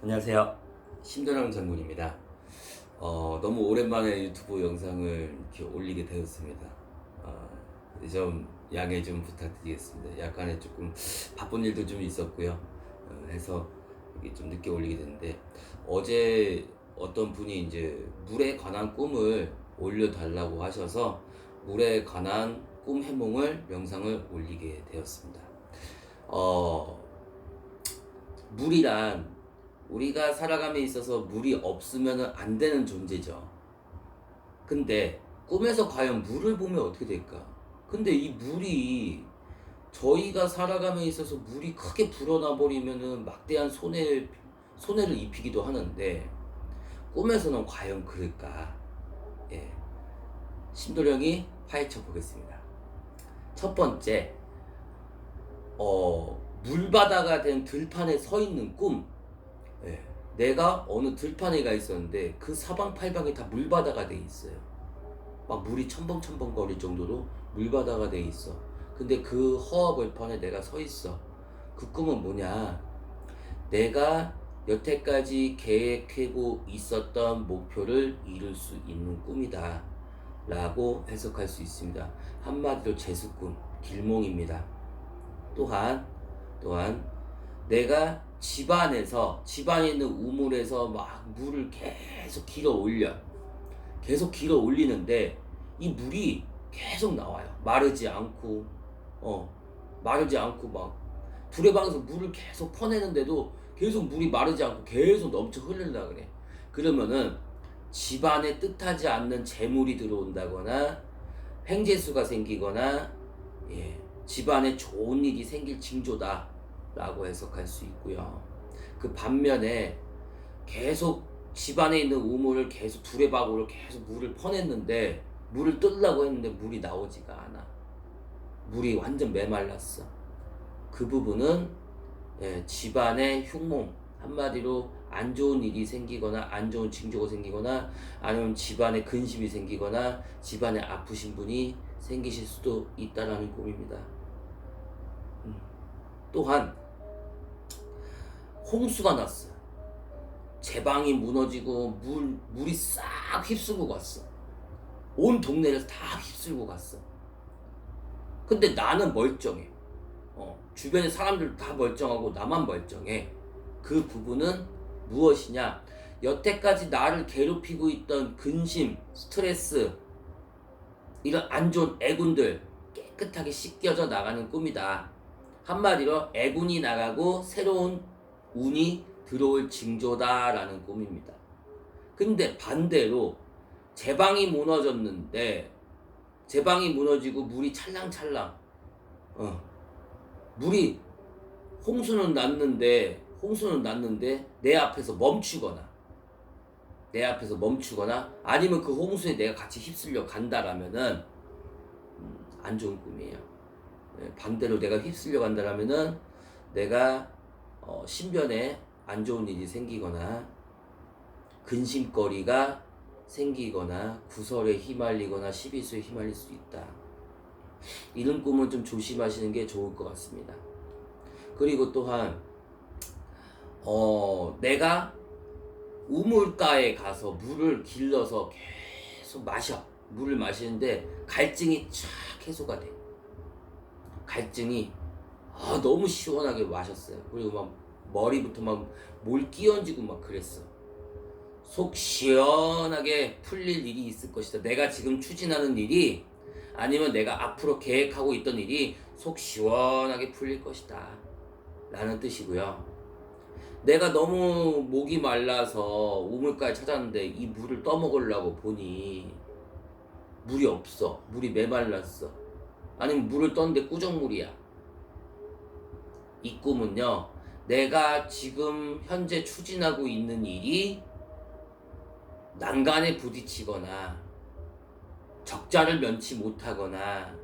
안녕하세요. 심도령 장군입니다. 어, 너무 오랜만에 유튜브 영상을 이렇게 올리게 되었습니다. 어, 좀 양해 좀 부탁드리겠습니다. 약간의 조금 바쁜 일도 좀 있었고요. 어, 해서 이게 좀 늦게 올리게 됐는데 어제 어떤 분이 이제 물에 관한 꿈을 올려달라고 하셔서 물에 관한 꿈 해몽을 영상을 올리게 되었습니다. 어, 물이란 우리가 살아감에 있어서 물이 없으면 안 되는 존재죠. 근데 꿈에서 과연 물을 보면 어떻게 될까? 근데 이 물이 저희가 살아감에 있어서 물이 크게 불어나 버리면은 막대한 손해 손해를 입히기도 하는데 꿈에서는 과연 그럴까? 예. 심도령이 파헤쳐 보겠습니다. 첫 번째, 어, 물바다가 된 들판에 서 있는 꿈. 예. 내가 어느 들판에 가 있었는데 그 사방팔방이 다 물바다가 돼 있어요. 막 물이 첨벙첨벙 거릴 정도로 물바다가 돼 있어. 근데 그 허허벌판에 내가 서 있어. 그 꿈은 뭐냐? 내가 여태까지 계획하고 있었던 목표를 이룰 수 있는 꿈이다. 라고 해석할 수 있습니다. 한마디로 재수꿈, 길몽입니다. 또한, 또한, 내가 집안에서, 집안에 있는 우물에서 막 물을 계속 길어 올려. 계속 길어 올리는데, 이 물이 계속 나와요. 마르지 않고, 어, 마르지 않고 막, 두레방에서 물을 계속 퍼내는데도 계속 물이 마르지 않고 계속 넘쳐 흐르려 그래. 그러면은 집안에 뜻하지 않는 재물이 들어온다거나 횡재수가 생기거나 예, 집안에 좋은 일이 생길 징조다 라고 해석할 수 있고요. 그 반면에 계속 집안에 있는 우물을 계속 두레박으로 계속 물을 퍼냈는데 물을 뜰라고 했는데 물이 나오지가 않아. 물이 완전 메말랐어. 그 부분은 예, 집안의 흉몽 한마디로 안 좋은 일이 생기거나 안 좋은 징조가 생기거나 아니면 집안에 근심이 생기거나 집안에 아프신 분이 생기실 수도 있다라는 꿈입니다. 음. 또한 홍수가 났어. 제 방이 무너지고 물 물이 싹 휩쓸고 갔어. 온 동네를 다 휩쓸고 갔어. 근데 나는 멀쩡해. 어, 주변의 사람들 다 멀쩡하고 나만 멀쩡해. 그 부분은 무엇이냐? 여태까지 나를 괴롭히고 있던 근심, 스트레스, 이런 안 좋은 애군들 깨끗하게 씻겨져 나가는 꿈이다. 한마디로 애군이 나가고 새로운 운이 들어올 징조다라는 꿈입니다. 근데 반대로 제 방이 무너졌는데 제 방이 무너지고 물이 찰랑찰랑 어, 물이 홍수는 났는데 홍수는 났는데 내 앞에서 멈추거나 내 앞에서 멈추거나 아니면 그 홍수에 내가 같이 휩쓸려 간다라면은 음, 안 좋은 꿈이에요. 예, 반대로 내가 휩쓸려 간다라면은 내가 어, 신변에 안 좋은 일이 생기거나 근심거리가 생기거나 구설에 휘말리거나 시비수에 휘말릴 수 있다. 이런 꿈은 좀 조심하시는 게 좋을 것 같습니다. 그리고 또한 어, 내가 우물가에 가서 물을 길러서 계속 마셔. 물을 마시는데 갈증이 쫙 해소가 돼. 갈증이 아, 너무 시원하게 마셨어요. 그리고 막 머리부터 막 뭘 끼얹고 막 그랬어. 속 시원하게 풀릴 일이 있을 것이다. 내가 지금 추진하는 일이 아니면 내가 앞으로 계획하고 있던 일이 속 시원하게 풀릴 것이다. 라는 뜻이고요. 내가 너무 목이 말라서 우물가에 찾았는데 이 물을 떠먹으려고 보니 물이 없어. 물이 메말랐어. 아니면 물을 떴는데 꾸정물이야. 이 꿈은요, 내가 지금 현재 추진하고 있는 일이 난간에 부딪히거나 적자를 면치 못하거나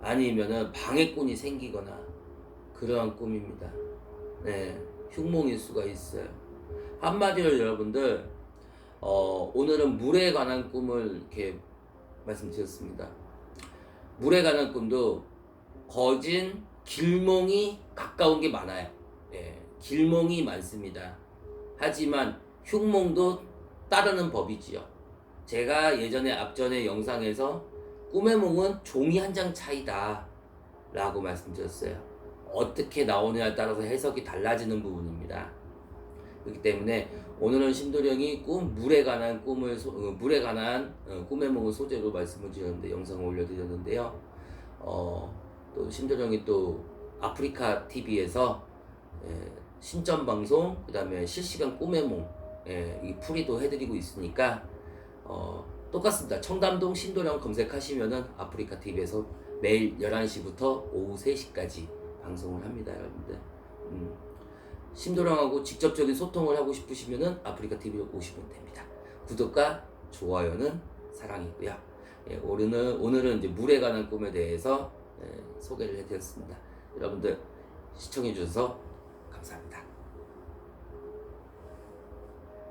아니면은 방해꾼이 생기거나 그러한 꿈입니다. 네. 흉몽일 수가 있어요. 한마디로 여러분들 어, 오늘은 물에 관한 꿈을 이렇게 말씀드렸습니다. 물에 관한 꿈도 거진 길몽이 가까운 게 많아요. 예, 길몽이 많습니다. 하지만 흉몽도 따르는 법이지요. 제가 예전에 앞전에 영상에서 꿈의 몽은 종이 한 장 차이다 라고 말씀드렸어요. 어떻게 나오느냐에 따라서 해석이 달라지는 부분입니다. 그렇기 때문에 오늘은 신도령이 꿈 물에 관한 꿈을 소- 어, 물에 관한 어, 꿈의 몽을 소재로 말씀을 드렸는데 영상을 올려드렸는데요. 어, 또 신도령이 또 아프리카 TV에서 신점 방송 그다음에 실시간 꿈의 몽 예, 이 풀이도 해드리고 있으니까 어, 똑같습니다. 청담동 신도령 검색하시면은 아프리카 TV에서 매일 11시부터 오후 3시까지 방송을 합니다, 여러분들. 음, 신도령하고 직접적인 소통을 하고 싶으시면은 아프리카 TV로 오시면 됩니다. 구독과 좋아요는 사랑이고요. 예, 오늘은 오늘은 이제 물에 관한 꿈에 대해서 예, 소개를 해드렸습니다. 여러분들 시청해 주셔서 감사합니다.